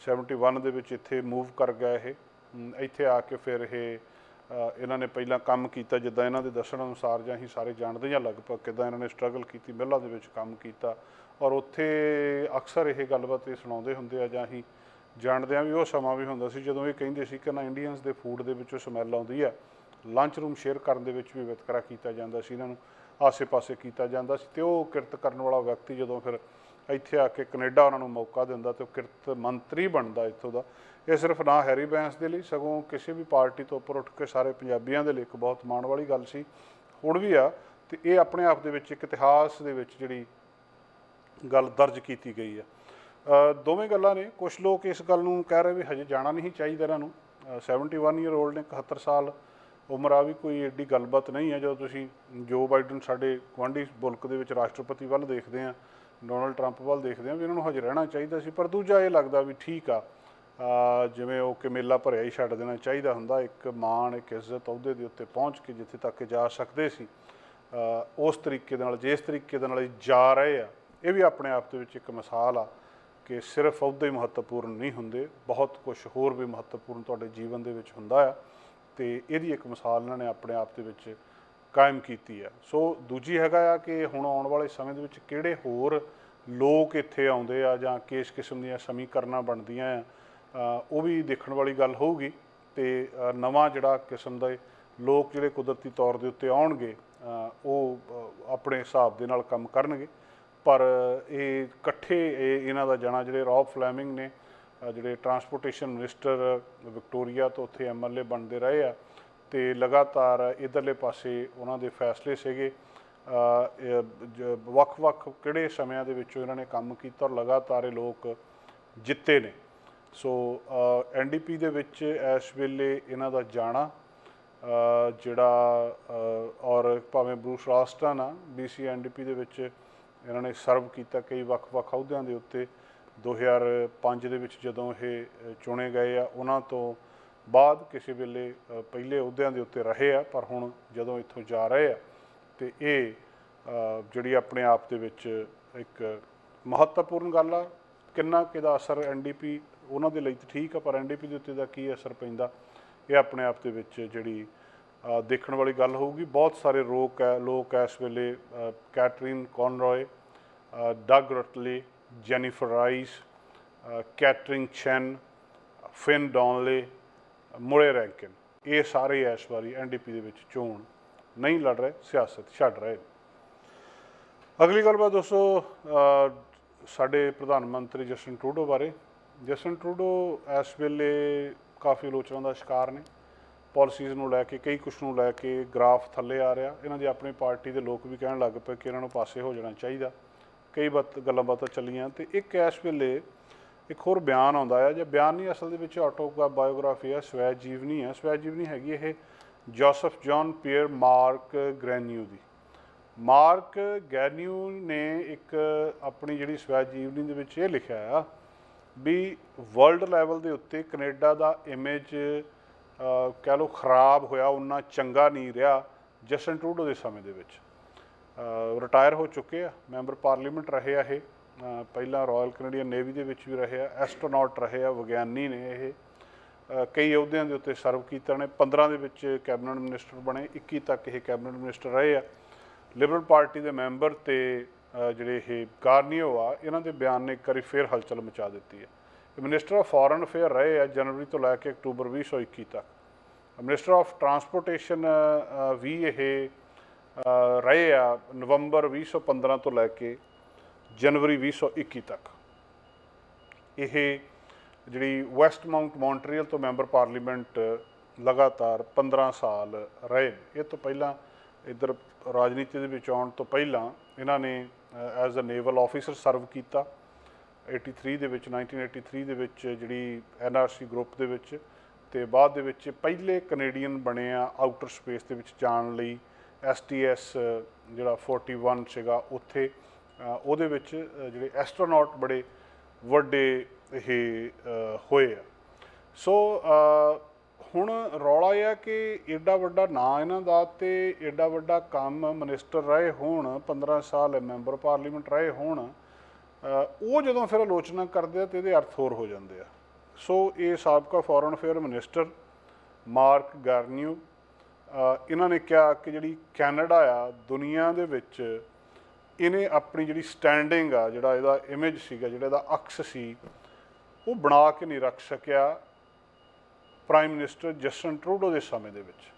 71 ਦੇ ਵਿੱਚ ਇੱਥੇ ਮੂਵ ਕਰ ਗਿਆ ਇਹ। ਇੱਥੇ ਆ ਕੇ ਫਿਰ ਇਹ ਇਹਨਾਂ ਨੇ ਪਹਿਲਾਂ ਕੰਮ ਕੀਤਾ ਜਿੱਦਾਂ ਇਹਨਾਂ ਦੇ ਦੱਸਣ ਅਨੁਸਾਰ ਜਾਂ ਅਸੀਂ ਸਾਰੇ ਜਾਣਦੇ ਹਾਂ ਲਗਭਗ ਕਿੱਦਾਂ ਇਹਨਾਂ ਨੇ ਸਟਰਗਲ ਕੀਤੀ ਮਿੱਲਾਂ ਦੇ ਵਿੱਚ ਕੰਮ ਕੀਤਾ। ਔਰ ਉੱਥੇ ਅਕਸਰ ਇਹ ਗੱਲਬਾਤ ਇਹ ਸੁਣਾਉਂਦੇ ਹੁੰਦੇ ਆ ਜਾਂ ਅਸੀਂ ਜਾਣਦੇ ਹਾਂ ਵੀ ਉਹ ਸਮਾਂ ਵੀ ਹੁੰਦਾ ਸੀ ਜਦੋਂ ਇਹ ਕਹਿੰਦੇ ਸੀ ਕਿ ਨਾ ਇੰਡੀਅਨਸ ਦੇ ਫੂਡ ਦੇ ਵਿੱਚੋਂ ਸਮੈਲ ਆਉਂਦੀ ਆ। ਲੰਚ ਰੂਮ ਸ਼ੇਅਰ ਕਰਨ ਦੇ ਵਿੱਚ ਵੀ ਵਿਤਕਰਾ ਕੀਤਾ ਜਾਂਦਾ ਸੀ ਇਹਨਾਂ ਨੂੰ, ਆਸੇ-ਪਾਸੇ ਕੀਤਾ ਜਾਂਦਾ ਸੀ ਤੇ ਉਹ ਕਿਰਤ ਕਰਨ ਵਾਲਾ ਵਿਅਕਤੀ ਜਦੋਂ ਫਿਰ ਇੱਥੇ ਆ ਕੇ ਕੈਨੇਡਾ ਉਹਨਾਂ ਨੂੰ ਮੌਕਾ ਦਿੰਦਾ ਤੇ ਉਹ ਕਿਰਤ ਮੰਤਰੀ ਬਣਦਾ ਇੱਥੋਂ ਦਾ। ਇਹ ਸਿਰਫ ਨਾ ਹੈਰੀ ਬੈਂਸ ਦੇ ਲਈ ਸਗੋਂ ਕਿਸੇ ਵੀ ਪਾਰਟੀ ਤੋਂ ਉੱਪਰ ਉੱਠ ਕੇ ਸਾਰੇ ਪੰਜਾਬੀਆਂ ਦੇ ਲਈ ਇੱਕ ਬਹੁਤ ਮਾਣ ਵਾਲੀ ਗੱਲ ਸੀ। ਹੁਣ ਵੀ ਆ ਤੇ ਇਹ ਆਪਣੇ ਆਪ ਦੇ ਵਿੱਚ ਇੱਕ ਇਤਿਹਾਸ ਦੇ ਵਿੱਚ ਜਿਹੜੀ ਗੱਲ ਦਰਜ ਕੀਤੀ ਗਈ ਆ। ਦੋਵੇਂ ਗੱਲਾਂ ਨੇ। ਕੁਝ ਲੋਕ ਇਸ ਗੱਲ ਨੂੰ ਕਹਿ ਰਹੇ ਵੀ ਹਜੇ ਜਾਣਾ ਨਹੀਂ ਚਾਹੀਦਾ ਇਹਨਾਂ ਨੂੰ। ਅ, 71 ਈਅਰ 올ਡ ਨੇ 71 ਸਾਲ ਉਮਰ ਆ ਵੀ ਕੋਈ ਏਡੀ ਗੱਲਬਾਤ ਨਹੀਂ ਹੈ ਜਦੋਂ ਤੁਸੀਂ ਜੋ ਬਾਈਡਨ ਸਾਡੇ ਗੁਆਂਢੀ ਮੁਲਕ ਦੇ ਵਿੱਚ ਰਾਸ਼ਟਰਪਤੀ ਵੱਲ ਦੇਖਦੇ ਆ ਡੋਨਲਡ ਟਰੰਪ ਵੱਲ ਦੇਖਦੇ ਆ ਵੀ ਇਹਨਾਂ ਨੂੰ ਹਜੇ ਰਹਿਣਾ ਚਾਹੀਦਾ ਸੀ। ਪਰ ਦੂਜਾ ਇਹ ਲੱਗਦਾ ਵੀ ਠੀਕ ਆ ਜਿਵੇਂ ਉਹ ਕਿ ਮੇਲਾ ਭਰਿਆ ਹੀ ਛੱਡ ਦੇਣਾ ਚਾਹੀਦਾ ਹੁੰਦਾ। ਇੱਕ ਮਾਣ, ਇੱਕ ਇੱਜ਼ਤ ਅਹੁਦੇ ਦੇ ਉੱਤੇ ਪਹੁੰਚ ਕੇ ਜਿੱਥੇ ਤੱਕ ਜਾ ਸਕਦੇ ਸੀ। ਉਸ ਤਰੀਕੇ ਦੇ ਨਾਲ, ਜਿਸ ਤਰੀਕੇ ਦੇ ਨਾਲ ਜਾ ਰਹੇ ਆ, ਇਹ ਵੀ ਆਪਣੇ ਆਪ ਦੇ ਵਿੱਚ ਇੱਕ ਮਿਸਾਲ ਆ ਕਿ ਸਿਰਫ ਅਹੁਦੇ ਮਹੱਤਵਪੂਰਨ ਨਹੀਂ ਹੁੰਦੇ, ਬਹੁਤ ਕੁਝ ਹੋਰ ਵੀ ਮਹੱਤਵਪੂਰਨ ਤੁਹਾਡੇ ਜੀਵਨ ਦੇ ਵਿੱਚ ਹੁੰਦਾ ਆ ਤੇ ਇਹਦੀ ਇੱਕ ਮਿਸਾਲ ਇਹਨਾਂ ਨੇ ਆਪਣੇ ਆਪ ਦੇ ਵਿੱਚ ਕਾਇਮ ਕੀਤੀ ਆ। ਸੋ ਦੂਜੀ ਹੈਗਾ ਆ ਕਿ ਹੁਣ ਆਉਣ ਵਾਲੇ ਸਮੇਂ ਦੇ ਵਿੱਚ ਕਿਹੜੇ ਹੋਰ ਲੋਕ ਇੱਥੇ ਆਉਂਦੇ ਆ ਜਾਂ ਕਿਸ ਕਿਸਮ ਦੀਆਂ ਸਮੀਕਰਨਾਂ ਬਣਦੀਆਂ ਆ ਉਹ ਵੀ ਦੇਖਣ ਵਾਲੀ ਗੱਲ ਹੋਊਗੀ ਤੇ ਨਵਾਂ ਜਿਹੜਾ ਕਿਸਮ ਦਾ ਲੋਕ ਜਿਹੜੇ ਕੁਦਰਤੀ ਤੌਰ ਦੇ ਉੱਤੇ ਆਉਣਗੇ ਉਹ ਆਪਣੇ ਹਿਸਾਬ ਦੇ ਨਾਲ ਕੰਮ ਕਰਨਗੇ। ਪਰ ਇਹ ਇਕੱਠੇ, ਇਹ ਇਹਨਾਂ ਦਾ ਜਾਣਾ ਜਿਹੜੇ ਰੌਬ ਫਲੈਮਿੰਗ ਨੇ ਜਿਹੜੇ ਟਰਾਂਸਪੋਰਟੇਸ਼ਨ ਮਿਨਿਸਟਰ ਵਿਕਟੋਰੀਆ ਤੋਂ ਉੱਥੇ ਐਮਐਲਏ ਬਣਦੇ ਰਹੇ ਆ, ਤੇ ਲਗਾਤਾਰ ਇਧਰਲੇ ਪਾਸੇ ਉਹਨਾਂ ਦੇ ਫੈਸਲੇ ਸੀਗੇ। ਵੱਖ-ਵੱਖ ਕਿਹੜੇ ਸਮਿਆਂ ਦੇ ਵਿੱਚੋਂ ਇਹਨਾਂ ਨੇ ਕੰਮ ਕੀਤਾ ਔਰ ਲਗਾਤਾਰ ਇਹ ਲੋਕ ਜਿੱਤੇ ਨੇ। ਸੋ ਐਨਡੀਪੀ ਦੇ ਵਿੱਚ ਇਸ ਵੇਲੇ ਇਹਨਾਂ ਦਾ ਜਾਣਾ ਜਿਹੜਾ ਔਰ ਭਾਵੇਂ ਬਰੂਸ ਰਾਸਟਨ ਆ ਬੀਸੀ ਐਨਡੀਪੀ ਦੇ ਵਿੱਚ ਇਹਨਾਂ ਨੇ ਸਰਵ ਕੀਤਾ ਕਈ ਵੱਖ-ਵੱਖ ਅਹੁਦਿਆਂ ਦੇ ਉੱਤੇ 2005 ਦੇ ਵਿੱਚ ਜਦੋਂ ਇਹ ਚੁਣੇ ਗਏ ਆ, ਉਹਨਾਂ ਤੋਂ ਬਾਅਦ ਕਿਸੇ ਵੇਲੇ ਪਹਿਲੇ ਅਹੁਦਿਆਂ ਦੇ ਉੱਤੇ ਰਹੇ ਆ, ਪਰ ਹੁਣ ਜਦੋਂ ਇੱਥੋਂ ਜਾ ਰਹੇ ਆ, ਤੇ ਇਹ ਜਿਹੜੀ ਆਪਣੇ ਆਪ ਦੇ ਵਿੱਚ ਇੱਕ ਮਹੱਤਵਪੂਰਨ ਗੱਲ ਆ, ਕਿੰਨਾ ਕਿਦਾ ਅਸਰ ਐਨਡੀਪੀ ਉਹਨਾਂ ਦੇ ਲਈ ਤਾਂ ਠੀਕ ਆ ਪਰ ਐਨਡੀਪੀ ਦੇ ਉੱਤੇ ਦਾ ਕੀ ਅਸਰ ਪੈਂਦਾ ਇਹ ਆਪਣੇ ਆਪ ਦੇ ਵਿੱਚ ਜਿਹੜੀ ਦੇਖਣ ਵਾਲੀ ਗੱਲ ਹੋਊਗੀ। ਬਹੁਤ ਸਾਰੇ ਲੋਕ ਹੈ ਲੋਕ ਇਸ ਵੇਲੇ Katrine Conroy uh, Doug Routley Jennifer Rice Katrina Chen Finn Donnelly Murray Rankin. ਇਹ ਸਾਰੇ ਇਸ ਵਾਰੀ ਐਨਡੀਪੀ ਦੇ ਵਿੱਚ ਚੋਣ ਨਹੀਂ ਲੜ ਰਹੇ ਸਿਆਸਤ ਛੱਡ ਰਹੇ ਅਗਲੀ ਗੱਲਬਾਤ ਦੋਸਤੋ ਸਾਡੇ ਪ੍ਰਧਾਨ ਮੰਤਰੀ ਜਸਟਿਨ ਟਰੂਡੋ ਬਾਰੇ ਜਸਟਨ ਟਰੂਡੋ ਇਸ ਵੇਲੇ ਕਾਫੀ ਆਲੋਚਨਾ ਦਾ ਸ਼ਿਕਾਰ ਨੇ। ਪਾਲਿਸੀਜ਼ ਨੂੰ ਲੈ ਕੇ, ਕਈ ਕੁਛ ਨੂੰ ਲੈ ਕੇ ਗ੍ਰਾਫ ਥੱਲੇ ਆ ਰਿਹਾ। ਇਹਨਾਂ ਦੀ ਆਪਣੀ ਪਾਰਟੀ ਦੇ ਲੋਕ ਵੀ ਕਹਿਣ ਲੱਗ ਪਏ ਕਿ ਇਹਨਾਂ ਨੂੰ ਪਾਸੇ ਹੋ ਜਾਣਾ ਚਾਹੀਦਾ। ਕਈ ਬਾਤ, ਗੱਲਾਂ ਬਾਤਾਂ ਚੱਲੀਆਂ ਤੇ ਇੱਕ ਇਸ ਵੇਲੇ ਇੱਕ ਹੋਰ ਬਿਆਨ ਆਉਂਦਾ ਹੈ ਜਾਂ ਬਿਆਨ ਨਹੀਂ ਅਸਲ ਦੇ ਵਿੱਚ ਆਟੋ ਬਾਇਓਗ੍ਰਾਫੀ ਹੈ ਸਵੈ ਜੀਵਨੀ ਹੈ ਸਵੈ ਜੀਵਨੀ ਹੈਗੀ ਇਹ Joseph Jean Pierre Marc Garneau ਦੀ। ਮਾਰਕ ਗੈਨਿਊ ਨੇ ਇੱਕ ਆਪਣੀ ਜਿਹੜੀ ਸਵੈ ਜੀਵਨੀ ਦੇ ਵਿੱਚ ਇਹ ਲਿਖਿਆ ਆ ਵੀ ਵਰਲਡ ਲੈਵਲ ਦੇ ਉੱਤੇ ਕੈਨੇਡਾ ਦਾ ਇਮੇਜ ਕਹਿ ਲਓ ਖਰਾਬ ਹੋਇਆ ਉਹਨਾਂ ਚੰਗਾ ਨਹੀਂ ਰਿਹਾ ਜਸਟਨ ਟਰੂਡੋ ਦੇ ਸਮੇਂ ਦੇ ਵਿੱਚ। ਰਿਟਾਇਰ ਹੋ ਚੁੱਕੇ ਆ ਮੈਂਬਰ ਪਾਰਲੀਮੈਂਟ ਰਹੇ ਆ ਇਹ। ਪਹਿਲਾਂ ਰਾਇਲ ਕੈਨੇਡੀਅਨ ਨੇਵੀ ਦੇ ਵਿੱਚ ਵੀ ਰਹੇ ਆ ਐਸਟਰੋਨੌਟ ਰਹੇ ਆ, ਵਿਗਿਆਨੀ ਨੇ ਇਹ। ਕਈ ਅਹੁਦਿਆਂ ਦੇ ਉੱਤੇ ਸਰਵ ਕੀਤਾ ਨੇ 15 ਦੇ ਵਿੱਚ ਕੈਬਨਿਟ ਮਿਨਿਸਟਰ ਬਣੇ 21 ਤੱਕ ਇਹ ਕੈਬਨਿਟ ਮਿਨਿਸਟਰ ਰਹੇ ਆ। ਲਿਬਰਲ ਪਾਰਟੀ ਦੇ ਮੈਂਬਰ ਤੇ ਜਿਹੜੇ ਇਹ ਕਾਰਨੀਓ ਆ, ਇਹਨਾਂ ਦੇ ਬਿਆਨ ਨੇ ਇੱਕ ਵਾਰੀ ਫੇਰ ਹਲਚਲ ਮਚਾ ਦਿੱਤੀ ਹੈ। ਮਿਨਿਸਟਰ ਆਫ ਫੋਰਨ ਅਫੇਅਰ ਰਹੇ ਆ ਜਨਵਰੀ ਤੋਂ ਲੈ ਕੇ ਅਕਤੂਬਰ 2021 ਤੱਕ। ਮਿਨਿਸਟਰ ਆਫ ਟਰਾਂਸਪੋਰਟੇਸ਼ਨ ਵੀ ਇਹ ਰਹੇ ਆ ਨਵੰਬਰ 2015 ਤੋਂ ਲੈ ਕੇ ਜਨਵਰੀ 2021 ਤੱਕ। ਇਹ ਜਿਹੜੀ ਵੈਸਟ ਮਾਊਂਟ ਮੌਂਟਰੀਅਲ ਤੋਂ ਮੈਂਬਰ ਪਾਰਲੀਮੈਂਟ ਲਗਾਤਾਰ 15 ਸਾਲ ਰਹੇ ਨੇ। ਇਹ ਤੋਂ ਪਹਿਲਾਂ ਇੱਧਰ ਰਾਜਨੀਤੀ ਦੇ ਵਿੱਚ ਆਉਣ ਤੋਂ ਪਹਿਲਾਂ ਇਹਨਾਂ ਨੇ as a naval officer serve ਕੀਤਾ। 83 ਦੇ ਵਿੱਚ 1983 ਦੇ ਵਿੱਚ ਜਿਹੜੀ ਐਨਆਰਸੀ ਗਰੁੱਪ ਦੇ ਵਿੱਚ ਤੇ ਬਾਅਦ ਦੇ ਵਿੱਚ ਪਹਿਲੇ ਕੈਨੇਡੀਅਨ ਬਣੇ ਆ ਆਊਟਰ ਸਪੇਸ ਦੇ ਵਿੱਚ ਜਾਣ ਲਈ। ਐਸਟੀਐਸ ਜਿਹੜਾ 41 ਸੀਗਾ ਉੱਥੇ। ਉਹਦੇ ਵਿੱਚ ਜਿਹੜੇ ਐਸਟਰੋਨੌਟ ਬੜੇ ਵੱਡੇ ਇਹ ਹੋਏ ਆ। ਸੋ ਹੁਣ ਰੌਲਾ ਇਹ ਆ ਕਿ ਏਡਾ ਵੱਡਾ ਨਾਂ ਇਹਨਾਂ ਦਾ ਤੇ ਏਡਾ ਵੱਡਾ ਕੰਮ ਮਿਨਿਸਟਰ ਰਹੇ ਹੋਣ 15 ਸਾਲ ਮੈਂਬਰ ਪਾਰਲੀਮੈਂਟ ਰਹੇ ਹੋਣ ਉਹ ਜਦੋਂ ਫਿਰ ਆਲੋਚਨਾ ਕਰਦੇ ਆ ਤੇ ਇਹਦੇ ਅਰਥ ਹੋਰ ਹੋ ਜਾਂਦੇ ਆ। ਸੋ ਇਹ ਸਾਬਕਾ foreign affair minister Marc Garneau ਇਹਨਾਂ ਨੇ ਕਿਹਾ ਕਿ ਜਿਹੜੀ ਕੈਨੇਡਾ ਆ, ਦੁਨੀਆ ਦੇ ਵਿੱਚ ਇਹਨੇ ਆਪਣੀ ਜਿਹੜੀ ਸਟੈਂਡਿੰਗ ਆ, ਜਿਹੜਾ ਇਹਦਾ ਇਮੇਜ ਸੀਗਾ, ਜਿਹੜਾ ਇਹਦਾ ਅਕਸ ਸੀ, ਉਹ ਬਣਾ ਕੇ ਨਹੀਂ ਰੱਖ ਸਕਿਆ। ਪ੍ਰਾਈਮ ਮਿਨਿਸਟਰ ਜਸਟਨ ਟਰੂਡੋ ਦੇ ਸਮੇਂ ਦੇ ਵਿੱਚ।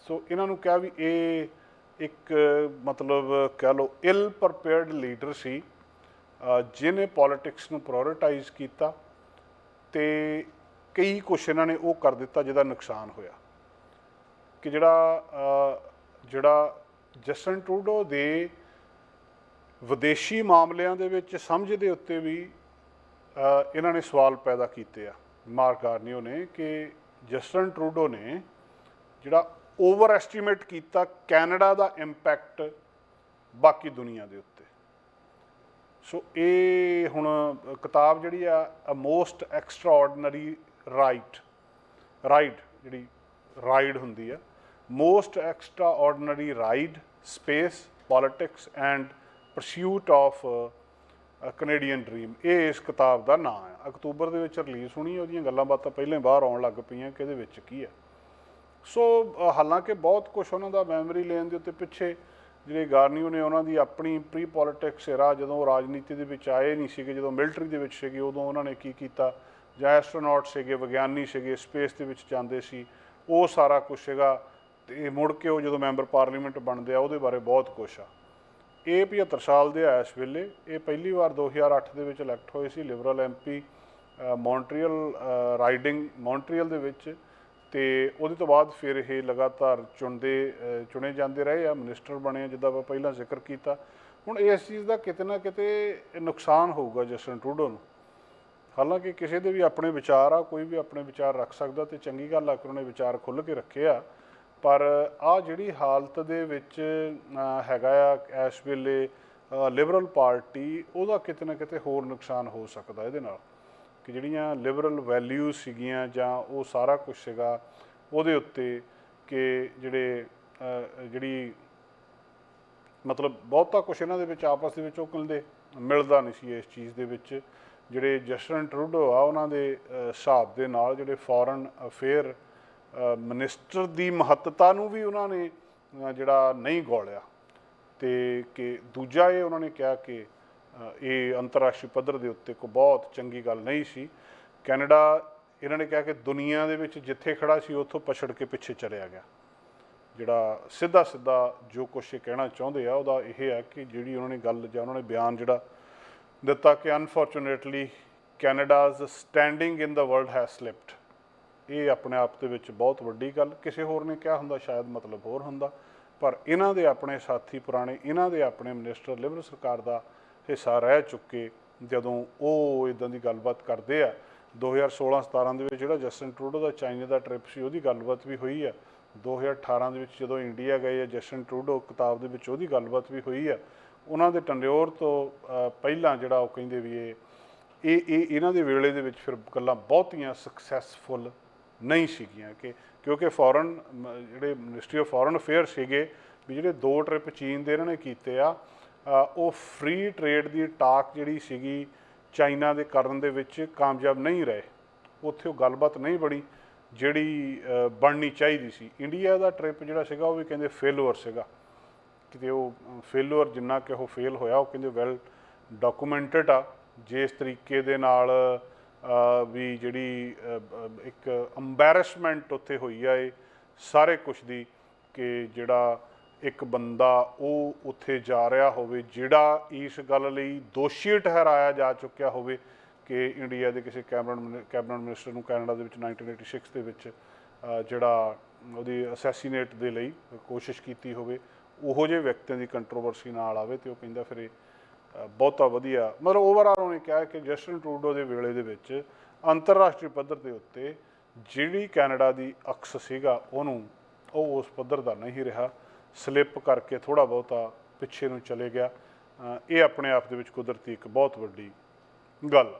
ਸੋ ਇਹਨਾਂ ਨੂੰ ਕਿਹਾ ਵੀ ਇਹ ਇੱਕ ਮਤਲਬ ਕਹਿ ਲਓ ਇਲ ਪ੍ਰਪੇਅਰਡ ਲੀਡਰ ਸੀ। ਅ, ਜਿਹਨੇ ਪੋਲਿਟਿਕਸ ਨੂੰ ਪ੍ਰਾਇੋਰਟਾਈਜ਼ ਕੀਤਾ ਤੇ ਕਈ ਕੁਛ ਇਹਨਾਂ ਨੇ ਉਹ ਕਰ ਦਿੱਤਾ ਜਿਹਦਾ ਨੁਕਸਾਨ ਹੋਇਆ। ਕਿ ਜਿਹੜਾ ਜਿਹੜਾ ਜਸਟਨ ਟਰੂਡੋ ਦੇ ਵਿਦੇਸ਼ੀ ਮਾਮਲਿਆਂ ਦੇ ਵਿੱਚ ਸਮਝ ਦੇ ਉੱਤੇ ਵੀ ਇਹਨਾਂ ਨੇ ਸਵਾਲ ਪੈਦਾ ਕੀਤੇ ਆ। ਮਾਰਕ ਗਾਰਨੀਓ ਨੇ ਕਿ ਜਸਟਨ ਟਰੂਡੋ ਨੇ ਜਿਹੜਾ ਓਵਰ ਐਸਟੀਮੇਟ ਕੀਤਾ ਕੈਨੇਡਾ ਦਾ ਇੰਪੈਕਟ ਬਾਕੀ ਦੁਨੀਆ ਦੇ ਉੱਤੇ। ਸੋ ਇਹ ਹੁਣ ਕਿਤਾਬ ਜਿਹੜੀ ਆ ਅ ਮੋਸਟ ਐਕਸਟਰਾਆਰਡੀਨਰੀ ਰਾਈਟ ਰਾਈਡ ਜਿਹੜੀ ਰਾਈਡ ਹੁੰਦੀ ਆ most extraordinary ride space politics and pursuit of Canadian dream ਇਹ ਇਸ ਕਿਤਾਬ ਦਾ ਨਾਮ ਹੈ। ਅਕਤੂਬਰ ਦੇ ਵਿੱਚ ਰਿਲੀਜ਼ ਹੋਣੀ ਉਹਦੀਆਂ ਗੱਲਾਂ ਬਾਤਾਂ ਪਹਿਲਾਂ ਬਾਹਰ ਆਉਣ ਲੱਗ ਪਈਆਂ ਕਿ ਇਹਦੇ ਵਿੱਚ ਕੀ ਹੈ। ਸੋ ਹਾਲਾਂਕਿ ਬਹੁਤ ਕੁਝ ਉਹਨਾਂ ਦਾ ਮੈਮਰੀ ਲੈਣ ਦੇ ਉੱਤੇ ਪਿੱਛੇ ਜਿਹੜੇ ਗਾਰਨੀਓ ਨੇ ਉਹਨਾਂ ਦੀ ਆਪਣੀ ਪ੍ਰੀ ਪੋਲਿਟਿਕਸ era, ਜਦੋਂ ਉਹ ਰਾਜਨੀਤੀ ਦੇ ਵਿੱਚ ਆਏ ਨਹੀਂ ਸੀਗੇ, ਜਦੋਂ ਮਿਲਟਰੀ ਦੇ ਵਿੱਚ ਸੀਗੇ, ਉਦੋਂ ਉਹਨਾਂ ਨੇ ਕੀ ਕੀਤਾ? ਜਾਂ ਐਸਟਰੋਨੌਟ ਸੀਗੇ, ਵਿਗਿਆਨੀ ਸੀਗੇ ਸਪੇਸ ਦੇ ਵਿੱਚ ਜਾਂਦੇ ਸੀ। ਉਹ ਸਾਰਾ ਕੁਝ ਸੀਗਾ ਤੇ ਮੁੜ ਕੇ ਉਹ ਜਦੋਂ ਮੈਂਬਰ ਪਾਰਲੀਮੈਂਟ ਬਣਦੇ ਆ, ਉਹਦੇ ਬਾਰੇ ਬਹੁਤ ਕੁਝ ਆ। ਇਹ 75 ਸਾਲ ਦੇ ਆ ਇਸ ਵੇਲੇ। ਇਹ ਪਹਿਲੀ ਵਾਰ 2008 ਦੇ ਵਿੱਚ ਇਲੈਕਟ ਹੋਏ ਸੀ liberal MP Montreal riding Montreal ਦੇ ਵਿੱਚ। ਤੇ ਉਹਦੇ ਤੋਂ ਬਾਅਦ ਫਿਰ ਇਹ ਲਗਾਤਾਰ ਚੁਣਦੇ ਚੁਣੇ ਜਾਂਦੇ ਰਹੇ ਆ ਮਿਨਿਸਟਰ ਬਣੇ ਆ, ਜਿੱਦਾਂ ਆਪਾਂ ਪਹਿਲਾਂ ਜ਼ਿਕਰ ਕੀਤਾ। ਹੁਣ ਇਸ ਚੀਜ਼ ਦਾ ਕਿਤੇ ਨਾ ਕਿਤੇ ਨੁਕਸਾਨ ਹੋਊਗਾ ਜਸਟਨ ਟਰੂਡੋ ਨੂੰ। ਹਾਲਾਂਕਿ ਕਿਸੇ ਦੇ ਵੀ ਆਪਣੇ ਵਿਚਾਰ ਆ ਕੋਈ ਵੀ ਆਪਣੇ ਵਿਚਾਰ ਰੱਖ ਸਕਦਾ ਤੇ ਚੰਗੀ ਗੱਲ ਆ ਕਿ ਉਹਨੇ ਵਿਚਾਰ ਖੁੱਲ੍ਹ ਕੇ ਰੱਖੇ ਆ। ਪਰ ਆ ਜਿਹੜੀ ਹਾਲਤ ਦੇ ਵਿੱਚ ਹੈਗਾ ਆ ਇਸ ਵੇਲੇ ਲਿਬਰਲ ਪਾਰਟੀ ਉਹਦਾ ਕਿਤੇ ਨਾ ਕਿਤੇ ਹੋਰ ਨੁਕਸਾਨ ਹੋ ਸਕਦਾ ਇਹਦੇ ਨਾਲ। ਕਿ ਜਿਹੜੀਆਂ ਲਿਬਰਲ ਵੈਲਿਊ ਸੀਗੀਆਂ ਜਾਂ ਉਹ ਸਾਰਾ ਕੁਝ ਸੀਗਾ, ਉਹਦੇ ਉੱਤੇ ਕਿ ਜਿਹੜੇ ਜਿਹੜੀ ਮਤਲਬ ਬਹੁਤਾ ਕੁਛ ਇਹਨਾਂ ਦੇ ਵਿੱਚ, ਆਪਸ ਦੇ ਵਿੱਚ ਉਹ ਕਹਿੰਦੇ ਮਿਲਦਾ ਨਹੀਂ ਸੀ ਇਸ ਚੀਜ਼ ਦੇ ਵਿੱਚ। ਜਿਹੜੇ ਜਸਟਨ ਟਰੂਡੋ ਆ, ਉਹਨਾਂ ਦੇ ਹਿਸਾਬ ਦੇ ਨਾਲ ਜਿਹੜੇ ਫੋਰਨ ਅਫੇਅਰ ਮਿਨਿਸਟਰ ਦੀ ਮਹੱਤਤਾ ਨੂੰ ਵੀ ਉਹਨਾਂ ਨੇ ਜਿਹੜਾ ਨਹੀਂ ਗੋਲਿਆ ਤੇ ਕਿ ਦੂਜਾ ਇਹ ਉਹਨਾਂ ਨੇ ਕਿਹਾ ਕਿ ਇਹ ਅੰਤਰਰਾਸ਼ਟਰੀ ਪੱਧਰ ਦੇ ਉੱਤੇ ਕੋਈ ਬਹੁਤ ਚੰਗੀ ਗੱਲ ਨਹੀਂ ਸੀ। ਕੈਨੇਡਾ ਇਹਨਾਂ ਨੇ ਕਿਹਾ ਕਿ ਦੁਨੀਆ ਦੇ ਵਿੱਚ ਜਿੱਥੇ ਖੜਾ ਸੀ ਉੱਥੋਂ ਪਛੜ ਕੇ ਪਿੱਛੇ ਚਲਿਆ ਗਿਆ। ਜਿਹੜਾ ਸਿੱਧਾ ਸਿੱਧਾ ਜੋ ਕੁਛ ਇਹ ਕਹਿਣਾ ਚਾਹੁੰਦੇ ਆ, ਉਹਦਾ ਇਹ ਆ ਕਿ ਜਿਹੜੀ ਉਹਨਾਂ ਨੇ ਗੱਲ ਜਾਂ ਉਹਨਾਂ ਨੇ ਬਿਆਨ ਜਿਹੜਾ ਦਿੱਤਾ ਕਿ unfortunately Canada's standing in the world has slipped ਇਹ ਆਪਣੇ ਆਪ ਦੇ ਵਿੱਚ ਬਹੁਤ ਵੱਡੀ ਗੱਲ, ਕਿਸੇ ਹੋਰ ਨੇ ਕਿਹਾ ਹੁੰਦਾ ਸ਼ਾਇਦ ਮਤਲਬ ਹੋਰ ਹੁੰਦਾ, ਪਰ ਇਹਨਾਂ ਦੇ ਆਪਣੇ ਸਾਥੀ ਪੁਰਾਣੇ, ਇਹਨਾਂ ਦੇ ਆਪਣੇ ਮਿਨਿਸਟਰ ਲਿਬਰਲ ਸਰਕਾਰ ਦਾ ਹਿੱਸਾ ਰਹਿ ਚੁੱਕੇ ਜਦੋਂ ਉਹ ਇਦਾਂ ਦੀ ਗੱਲਬਾਤ ਕਰਦੇ ਆ। 2016-17 ਦੇ ਵਿੱਚ ਜਿਹੜਾ ਜਸਟਨ ਟਰੂਡੋ ਦਾ ਚਾਈਨਾ ਦਾ ਟ੍ਰਿਪ ਸੀ, ਉਹਦੀ ਗੱਲਬਾਤ ਵੀ ਹੋਈ ਆ। 2018 ਦੇ ਵਿੱਚ ਜਦੋਂ ਇੰਡੀਆ ਗਏ ਆ, ਜਸਟਨ ਟਰੂਡੋ ਕਿਤਾਬ ਦੇ ਵਿੱਚ ਉਹਦੀ ਗੱਲਬਾਤ ਵੀ ਹੋਈ ਆ। ਉਹਨਾਂ ਦੇ ਟੰਡਿਓਰ ਤੋਂ ਪਹਿਲਾਂ ਜਿਹੜਾ ਉਹ ਕਹਿੰਦੇ ਵੀ ਇਹ ਇਹ ਇਹ, ਇਹਨਾਂ ਦੇ ਵੇਲੇ ਦੇ ਵਿੱਚ ਫਿਰ ਗੱਲਾਂ ਬਹੁਤੀਆਂ ਸਕਸੈਸਫੁਲ ਨਹੀਂ ਸੀਗੀਆਂ ਕਿ ਕਿਉਂਕਿ ਫੋਰਨ ਜਿਹੜੇ ਮਿਨਿਸਟਰੀ ਆਫ ਫੋਰਨ ਅਫੇਅਰ ਸੀਗੇ, ਵੀ ਜਿਹੜੇ ਦੋ ਟ੍ਰਿਪ ਚੀਨ ਦੇ ਇਹਨਾਂ ਨੇ ਕੀਤੇ ਆ ਉਹ ਫ੍ਰੀ ਟ੍ਰੇਡ ਦੀ ਟਾਕ ਜਿਹੜੀ ਸੀਗੀ ਚਾਈਨਾ ਦੇ ਕਰਨ ਦੇ ਵਿੱਚ ਕਾਮਯਾਬ ਨਹੀਂ ਰਹੇ। ਉੱਥੇ ਉਹ ਗੱਲਬਾਤ ਨਹੀਂ ਬਣੀ, ਜਿਹੜੀ ਬਣਨੀ ਚਾਹੀਦੀ ਸੀ। ਇੰਡੀਆ ਦਾ ਟ੍ਰਿਪ ਜਿਹੜਾ ਸੀਗਾ, ਉਹ ਵੀ ਕਹਿੰਦੇ ਫੇਲੂਅਰ ਸੀਗਾ। ਕਿਤੇ ਉਹ ਫੇਲੂਅਰ ਜਿੰਨਾ ਕਿ ਉਹ ਫੇਲ ਹੋਇਆ, ਉਹ ਕਹਿੰਦੇ ਵੈਲ ਡਾਕੂਮੈਂਟਡ ਆ। ਜਿਸ ਤਰੀਕੇ ਦੇ ਨਾਲ ਵੀ ਜਿਹੜੀ ਇੱਕ ਅੰਬੈਰਸਮੈਂਟ ਉੱਥੇ ਹੋਈ ਆ ਇਹ ਸਾਰੇ ਕੁਝ ਦੀ ਕਿ ਜਿਹੜਾ ਇੱਕ ਬੰਦਾ ਉਹ ਉੱਥੇ ਜਾ ਰਿਹਾ ਹੋਵੇ, ਜਿਹੜਾ ਇਸ ਗੱਲ ਲਈ ਦੋਸ਼ੀ ਠਹਿਰਾਇਆ ਜਾ ਚੁੱਕਿਆ ਹੋਵੇ ਕਿ ਇੰਡੀਆ ਦੇ ਕਿਸੇ ਕੈਬਨਿਟ ਕੈਬਨਿਟ ਮਿਨਿਸਟਰ ਨੂੰ ਕੈਨੇਡਾ ਦੇ ਵਿੱਚ 1986 ਦੇ ਵਿੱਚ ਜਿਹੜਾ ਉਹਦੀ ਅਸੈਸੀਨੇਟ ਦੇ ਲਈ ਕੋਸ਼ਿਸ਼ ਕੀਤੀ ਹੋਵੇ, ਉਹੋ ਜਿਹੇ ਵਿਅਕਤੀਆਂ ਦੀ ਕੰਟਰੋਵਰਸੀ ਨਾਲ ਆਵੇ ਤੇ ਉਹ ਕਹਿੰਦਾ ਫਿਰ ਇਹ ਬਹੁਤਾ ਵਧੀਆ। ਮਤਲਬ ਓਵਰਆਲ ਉਹਨੇ ਕਿਹਾ ਕਿ ਜਸਟਨ ਟਰੂਡੋ ਦੇ ਵੇਲੇ ਦੇ ਵਿੱਚ ਅੰਤਰਰਾਸ਼ਟਰੀ ਪੱਧਰ ਦੇ ਉੱਤੇ ਜਿਹੜੀ ਕੈਨੇਡਾ ਦੀ ਅਕਸ ਸੀਗਾ, ਉਹਨੂੰ ਉਹ ਉਸ ਪੱਧਰ ਦਾ ਨਹੀਂ ਰਿਹਾ। ਸਲਿੱਪ ਕਰਕੇ ਥੋੜਾ ਬਹੁਤਾ ਪਿੱਛੇ ਨੂੰ ਚਲੇ ਗਿਆ। ਇਹ ਆਪਣੇ ਆਪ ਦੇ ਵਿੱਚ ਕੁਦਰਤੀ ਇੱਕ ਬਹੁਤ ਵੱਡੀ ਗੱਲ।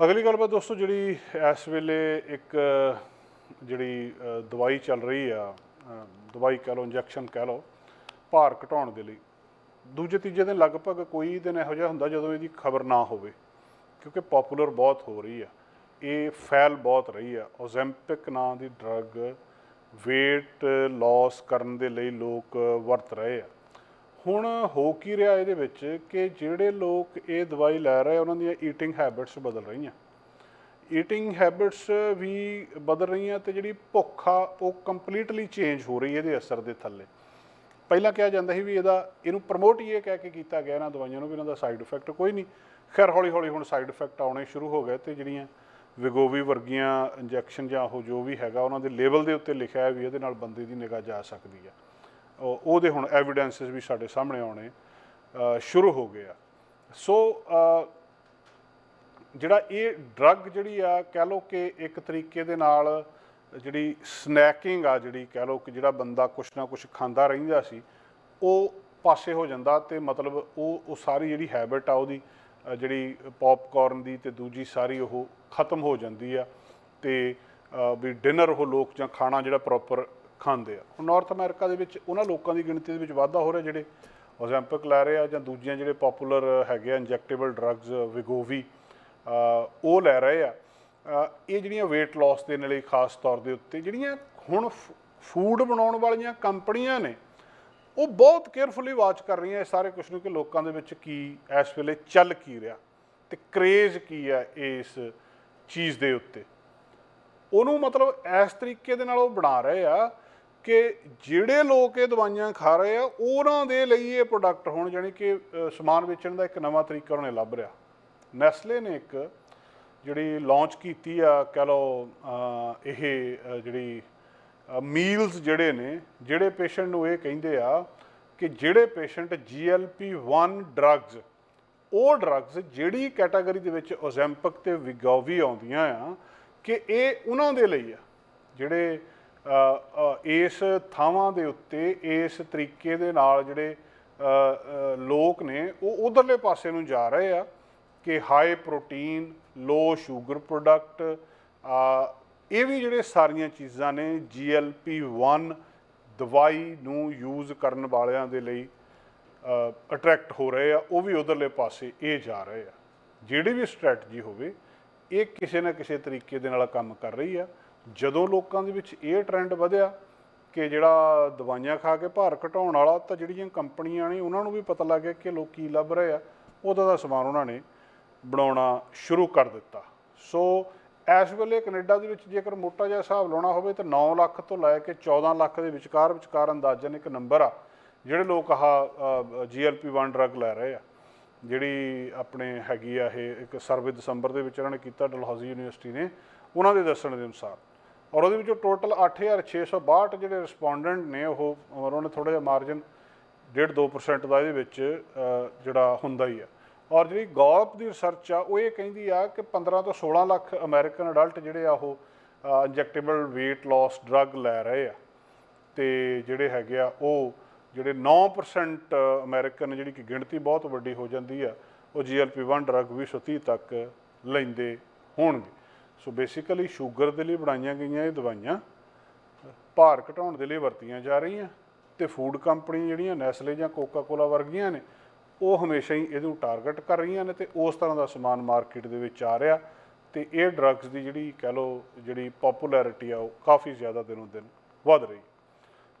ਅਗਲੀ ਗੱਲਬਾਤ ਦੋਸਤੋ, ਜਿਹੜੀ ਇਸ ਵੇਲੇ ਇੱਕ ਜਿਹੜੀ ਦਵਾਈ ਚੱਲ ਰਹੀ ਆ ਦਵਾਈ ਕਹ ਲਓ, ਇੰਜੈਕਸ਼ਨ ਕਹਿ ਲਓ, ਭਾਰ ਘਟਾਉਣ ਦੇ ਲਈ। ਦੂਜੇ ਤੀਜੇ ਦਿਨ ਲਗਭਗ ਕੋਈ ਦਿਨ ਇਹੋ ਜਿਹਾ ਹੁੰਦਾ ਜਦੋਂ ਇਹਦੀ ਖਬਰ ਨਾ ਹੋਵੇ, ਕਿਉਂਕਿ ਪਪੂਲਰ ਬਹੁਤ ਹੋ ਰਹੀ ਆ। ਇਹ ਫੈਲ ਬਹੁਤ ਰਹੀ ਆ। ਓਜ਼ੈਂਪਿਕ ਨਾਂ ਦੀ ਡਰੱਗ weight ਲਾਸ ਕਰਨ ਦੇ ਲਈ ਲੋਕ ਵਰਤ ਰਹੇ ਆ। ਹੁਣ ਹੋ ਕੀ ਰਿਹਾ ਇਹਦੇ ਵਿੱਚ ਕਿ ਜਿਹੜੇ ਲੋਕ ਇਹ ਦਵਾਈ ਲੈ ਰਹੇ ਉਹਨਾਂ ਦੀਆਂ ਈਟਿੰਗ ਹੈਬਿਟਸ ਬਦਲ ਰਹੀਆਂ। ਈਟਿੰਗ ਹੈਬਿਟਸ ਵੀ ਬਦਲ ਰਹੀਆਂ ਤੇ ਜਿਹੜੀ ਭੁੱਖ ਆ, ਉਹ ਕੰਪਲੀਟਲੀ ਚੇਂਜ ਹੋ ਰਹੀ ਹੈ ਇਹਦੇ ਅਸਰ ਦੇ ਥੱਲੇ। ਪਹਿਲਾਂ ਕਿਹਾ ਜਾਂਦਾ ਸੀ ਵੀ ਇਹਦਾ, ਇਹਨੂੰ ਪ੍ਰਮੋਟ ਹੀ ਇਹ ਕਹਿ ਕੇ ਕੀਤਾ ਗਿਆ ਇਹਨਾਂ ਦਵਾਈਆਂ ਨੂੰ ਵੀ ਇਹਨਾਂ ਦਾ ਸਾਈਡ ਇਫੈਕਟ ਕੋਈ ਨਹੀਂ। ਖੈਰ ਹੌਲੀ ਹੌਲੀ ਹੁਣ ਸਾਈਡ ਇਫੈਕਟ ਆਉਣੇ ਸ਼ੁਰੂ ਹੋ ਗਏ ਤੇ ਜਿਹੜੀਆਂ ਵਿਗੋਵੀ ਵਰਗੀਆਂ ਇੰਜੈਕਸ਼ਨ ਜਾਂ ਉਹ ਜੋ ਵੀ ਹੈਗਾ, ਉਹਨਾਂ ਦੇ ਲੇਬਲ ਦੇ ਉੱਤੇ ਲਿਖਿਆ ਹੈ ਵੀ ਇਹਦੇ ਨਾਲ ਬੰਦੇ ਦੀ ਨਿਗਾਹ ਜਾ ਸਕਦੀ ਹੈ ਉਹ- ਉਹਦੇ ਹੁਣ ਐਵੀਡੈਂਸਸ ਵੀ ਸਾਡੇ ਸਾਹਮਣੇ ਆਉਣੇ ਸ਼ੁਰੂ ਹੋ ਗਏ ਆ। ਸੋ ਜਿਹੜਾ ਇਹ ਡਰੱਗ ਜਿਹੜੀ ਆ, ਕਹਿ ਲਓ ਕਿ ਇੱਕ ਤਰੀਕੇ ਦੇ ਨਾਲ ਜਿਹੜੀ ਸਨੈਕਿੰਗ ਆ, ਜਿਹੜੀ ਕਹਿ ਲਓ ਕਿ ਜਿਹੜਾ ਬੰਦਾ ਕੁਛ ਨਾ ਕੁਛ ਖਾਂਦਾ ਰਹਿੰਦਾ ਸੀ, ਉਹ ਪਾਸੇ ਹੋ ਜਾਂਦਾ ਤੇ ਮਤਲਬ ਉਹ ਉਹ ਸਾਰੀ ਜਿਹੜੀ ਹੈਬਿਟ ਆ ਉਹਦੀ ਜਿਹੜੀ ਪੌਪਕਾਰਨ ਦੀ ਤੇ ਦੂਜੀ ਸਾਰੀ ਉਹ ਖਤਮ ਹੋ ਜਾਂਦੀ ਆ ਤੇ ਵੀ ਡਿਨਰ ਉਹ ਲੋਕ ਜਾਂ ਖਾਣਾ ਜਿਹੜਾ ਪ੍ਰੋਪਰ ਖਾਂਦੇ ਆ। ਹੁਣ ਨਾਰਥ ਅਮਰੀਕਾ ਦੇ ਵਿੱਚ ਉਹਨਾਂ ਲੋਕਾਂ ਦੀ ਗਿਣਤੀ ਦੇ ਵਿੱਚ ਵਾਧਾ ਹੋ ਰਿਹਾ ਜਿਹੜੇ ਓਜ਼ੈਂਪਿਕ ਲੈ ਰਹੇ ਆ ਜਾਂ ਦੂਜੀਆਂ ਜਿਹੜੇ ਪਪੂਲਰ ਹੈਗੇ ਆ ਇੰਜੈਕਟੇਬਲ ਡਰੱਗਸ ਵਿਗੋਵੀ ਉਹ ਲੈ ਰਹੇ ਆ। ਇਹ ਜਿਹੜੀਆਂ weight loss ਦੇ ਲਈ ਖਾਸ ਤੌਰ ਦੇ ਉੱਤੇ ਜਿਹੜੀਆਂ ਹੁਣ ਫੂਡ ਬਣਾਉਣ ਵਾਲੀਆਂ ਕੰਪਨੀਆਂ ਨੇ, ਉਹ ਬਹੁਤ ਕੇਅਰਫੁਲੀ ਵਾਚ ਕਰ ਰਹੀਆਂ ਇਹ ਸਾਰੇ ਕੁਝ ਨੂੰ ਕਿ ਲੋਕਾਂ ਦੇ ਵਿੱਚ ਕੀ ਇਸ ਵੇਲੇ ਚੱਲ ਕੀ ਰਿਹਾ ਤੇ ਕ੍ਰੇਜ਼ ਕੀ ਹੈ ਇਸ ਚੀਜ਼ ਦੇ ਉੱਤੇ। ਉਹਨੂੰ ਮਤਲਬ ਇਸ ਤਰੀਕੇ ਦੇ ਨਾਲ ਉਹ ਬਣਾ ਰਹੇ ਆ ਕਿ ਜਿਹੜੇ ਲੋਕ ਇਹ ਦਵਾਈਆਂ ਖਾ ਰਹੇ ਆ, ਉਹਨਾਂ ਦੇ ਲਈ ਇਹ ਪ੍ਰੋਡਕਟ ਹੋਣ ਜਾਣੀ ਕਿ ਸਮਾਨ ਵੇਚਣ ਦਾ ਇੱਕ ਨਵਾਂ ਤਰੀਕਾ ਉਹਨੇ ਲੱਭ ਰਿਹਾ। ਨੈਸਲੇ ਨੇ ਇੱਕ ਜਿਹੜੀ ਲਾਂਚ ਕੀਤੀ ਆ, ਕਹ ਲਓ ਇਹ ਜਿਹੜੀ ਮੀਲਸ ਜਿਹੜੇ ਨੇ, ਜਿਹੜੇ ਪੇਸ਼ੈਂਟ ਨੂੰ ਇਹ ਕਹਿੰਦੇ ਆ ਕਿ ਜਿਹੜੇ ਪੇਸ਼ੈਂਟ GLP-1 ਡਰੱਗਸ ਉਹ ਡਰੱਗਸ ਜਿਹੜੀ ਕੈਟਾਗਰੀ ਦੇ ਵਿੱਚ ਓਜ਼ੈਂਪਿਕ ਤੇ ਵਿਗੋਵੀ ਆਉਂਦੀਆਂ ਆ, ਕਿ ਇਹ ਉਹਨਾਂ ਦੇ ਲਈ ਆ, ਜਿਹੜੇ ਇਸ ਥਾਵਾਂ ਦੇ ਉੱਤੇ, ਇਸ ਤਰੀਕੇ ਦੇ ਨਾਲ ਜਿਹੜੇ ਲੋਕ ਨੇ, ਉਹ ਉਧਰਲੇ ਪਾਸੇ ਨੂੰ ਜਾ ਰਹੇ ਆ। ਕਿ high protein low sugar product ਇਹ ਵੀ ਜਿਹੜੇ ਸਾਰੀਆਂ ਚੀਜ਼ਾਂ ਨੇ GLP-1 ਦਵਾਈ ਨੂੰ ਯੂਜ਼ ਕਰਨ ਵਾਲਿਆਂ ਦੇ ਲਈ ਅਟਰੈਕਟ ਹੋ ਰਹੇ ਆ, ਉਹ ਵੀ ਉਧਰਲੇ ਪਾਸੇ ਇਹ ਜਾ ਰਹੇ ਆ। ਜਿਹੜੀ ਵੀ ਸਟ੍ਰੈਟਜੀ ਹੋਵੇ, ਇਹ ਕਿਸੇ ਨਾ ਕਿਸੇ ਤਰੀਕੇ ਦੇ ਨਾਲ ਕੰਮ ਕਰ ਰਹੀ ਆ। ਜਦੋਂ ਲੋਕਾਂ ਦੇ ਵਿੱਚ ਇਹ ਟ੍ਰੈਂਡ ਵਧਿਆ ਕਿ ਜਿਹੜਾ ਦਵਾਈਆਂ ਖਾ ਕੇ ਭਾਰ ਘਟਾਉਣ ਵਾਲਾ ਤਾਂ ਜਿਹੜੀਆਂ ਕੰਪਨੀਆਂ ਨੇ, ਉਹਨਾਂ ਨੂੰ ਵੀ ਪਤਾ ਲੱਗ ਗਿਆ ਕਿ ਲੋਕ ਕੀ ਲੱਭ ਰਹੇ ਆ। ਉਹਦਾ ਦਾ ਸਮਾਨ ਉਹਨਾਂ ਨੇ ਬਣਾਉਣਾ ਸ਼ੁਰੂ ਕਰ ਦਿੱਤਾ। ਸੋ ਇਸ ਵੇਲੇ ਕੈਨੇਡਾ ਦੇ ਵਿੱਚ ਜੇਕਰ ਮੋਟਾ ਜਿਹਾ ਹਿਸਾਬ ਲਾਉਣਾ ਹੋਵੇ ਤਾਂ 9 ਲੱਖ ਤੋਂ ਲੈ ਕੇ 14 ਲੱਖ ਦੇ ਵਿਚਕਾਰ ਵਿਚਕਾਰ ਅੰਦਾਜ਼ਨ ਇੱਕ ਨੰਬਰ ਆ, ਜਿਹੜੇ ਲੋਕ ਆਹ GLP-1 ਡਰੱਗ ਲੈ ਰਹੇ ਆ, ਜਿਹੜੀ ਆਪਣੇ ਹੈਗੀ ਆ ਇਹ ਇੱਕ ਸਰਵੇ ਦਸੰਬਰ ਦੇ ਵਿੱਚ ਇਹਨਾਂ ਨੇ ਕੀਤਾ, ਡਲਹੌਜ਼ੀ ਯੂਨੀਵਰਸਿਟੀ ਨੇ, ਉਹਨਾਂ ਦੇ ਦੱਸਣ ਦੇ ਅਨੁਸਾਰ। ਔਰ ਉਹਦੇ ਵਿੱਚੋਂ ਟੋਟਲ 8662 ਜਿਹੜੇ ਰਿਸਪੋਂਡੈਂਟ ਨੇ, ਉਹ ਔਰ ਉਹਨੇ ਥੋੜਾ ਜਿਹਾ ਮਾਰਜਨ 1.5-2% ਦਾ ਇਹਦੇ ਵਿੱਚ ਜਿਹੜਾ ਹੁੰਦਾ ਹੀ ਆ। ਔਰ ਜਿਹੜੀ ਗੌਲਪ ਦੀ ਰਿਸਰਚ ਆ, ਉਹ ਇਹ ਕਹਿੰਦੀ ਆ ਕਿ 15 ਤੋਂ 16 ਲੱਖ ਅਮਰੀਕਨ ਅਡਲਟ ਜਿਹੜੇ ਆ ਉਹ ਇੰਜੈਕਟੇਬਲ weight loss ਡਰੱਗ ਲੈ ਰਹੇ ਆ। ਤੇ ਜਿਹੜੇ ਹੈਗੇ ਆ, ਉਹ ਜਿਹੜੇ 9% ਅਮਰੀਕਨ ਜਿਹੜੀ ਕਿ ਗਿਣਤੀ ਬਹੁਤ ਵੱਡੀ ਹੋ ਜਾਂਦੀ ਆ, ਉਹ GLP-1 ਡਰੱਗ 2030 ਤੱਕ ਲੈਂਦੇ ਹੋਣਗੇ। ਸੋ ਬੇਸਿਕਲੀ ਸ਼ੂਗਰ ਦੇ ਲਈ ਬਣਾਈਆਂ ਗਈਆਂ ਇਹ ਦਵਾਈਆਂ, ਭਾਰ ਘਟਾਉਣ ਦੇ ਲਈ ਵਰਤੀਆਂ ਜਾ ਰਹੀਆਂ, ਤੇ ਫੂਡ ਕੰਪਨੀ ਜਿਹੜੀਆਂ ਨੈਸਲੇ ਜਾਂ ਕੋਕਾ ਕੋਲਾ ਵਰਗੀਆਂ ਨੇ ਉਹ ਹਮੇਸ਼ਾ ਹੀ ਇਹਨੂੰ ਟਾਰਗੇਟ ਕਰ ਰਹੀਆਂ ਨੇ ਤੇ ਉਸ ਤਰ੍ਹਾਂ ਦਾ ਸਮਾਨ ਮਾਰਕੀਟ ਦੇ ਵਿੱਚ ਆ ਰਿਹਾ ਤੇ ਇਹ ਡਰੱਗਸ ਦੀ ਜਿਹੜੀ ਕਹਿ ਲਓ, ਜਿਹੜੀ ਪਪੂਲੈਰਿਟੀ ਆ ਉਹ ਕਾਫੀ ਜ਼ਿਆਦਾ ਦਿਨੋਂ ਦਿਨ ਵੱਧ ਰਹੀ।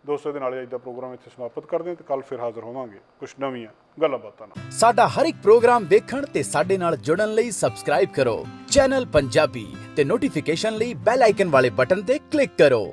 ਦੋਸਤੋ ਦੇ ਨਾਲ ਅੱਜ ਦਾ ਪ੍ਰੋਗਰਾਮ ਇੱਥੇ ਸਮਾਪਤ ਕਰਦੇ ਹਾਂ ਤੇ ਕੱਲ ਫਿਰ ਹਾਜ਼ਰ ਹੋਵਾਂਗੇ ਕੁਝ ਨਵੀਆਂ ਗੱਲਾਂ ਬਾਤਾਂ ਨਾਲ। ਸਾਡਾ ਹਰ ਇੱਕ ਪ੍ਰੋਗਰਾਮ ਦੇਖਣ ਤੇ ਸਾਡੇ ਨਾਲ ਜੁੜਨ ਲਈ ਸਬਸਕ੍ਰਾਈਬ ਕਰੋ। ਚੈਨਲ ਪੰਜਾਬੀ ਤੇ ਨੋਟੀਫਿਕੇਸ਼ਨ ਲਈ ਬੈਲ ਆਈਕਨ ਵਾਲੇ ਬਟਨ ਤੇ ਕਲਿੱਕ ਕਰੋ।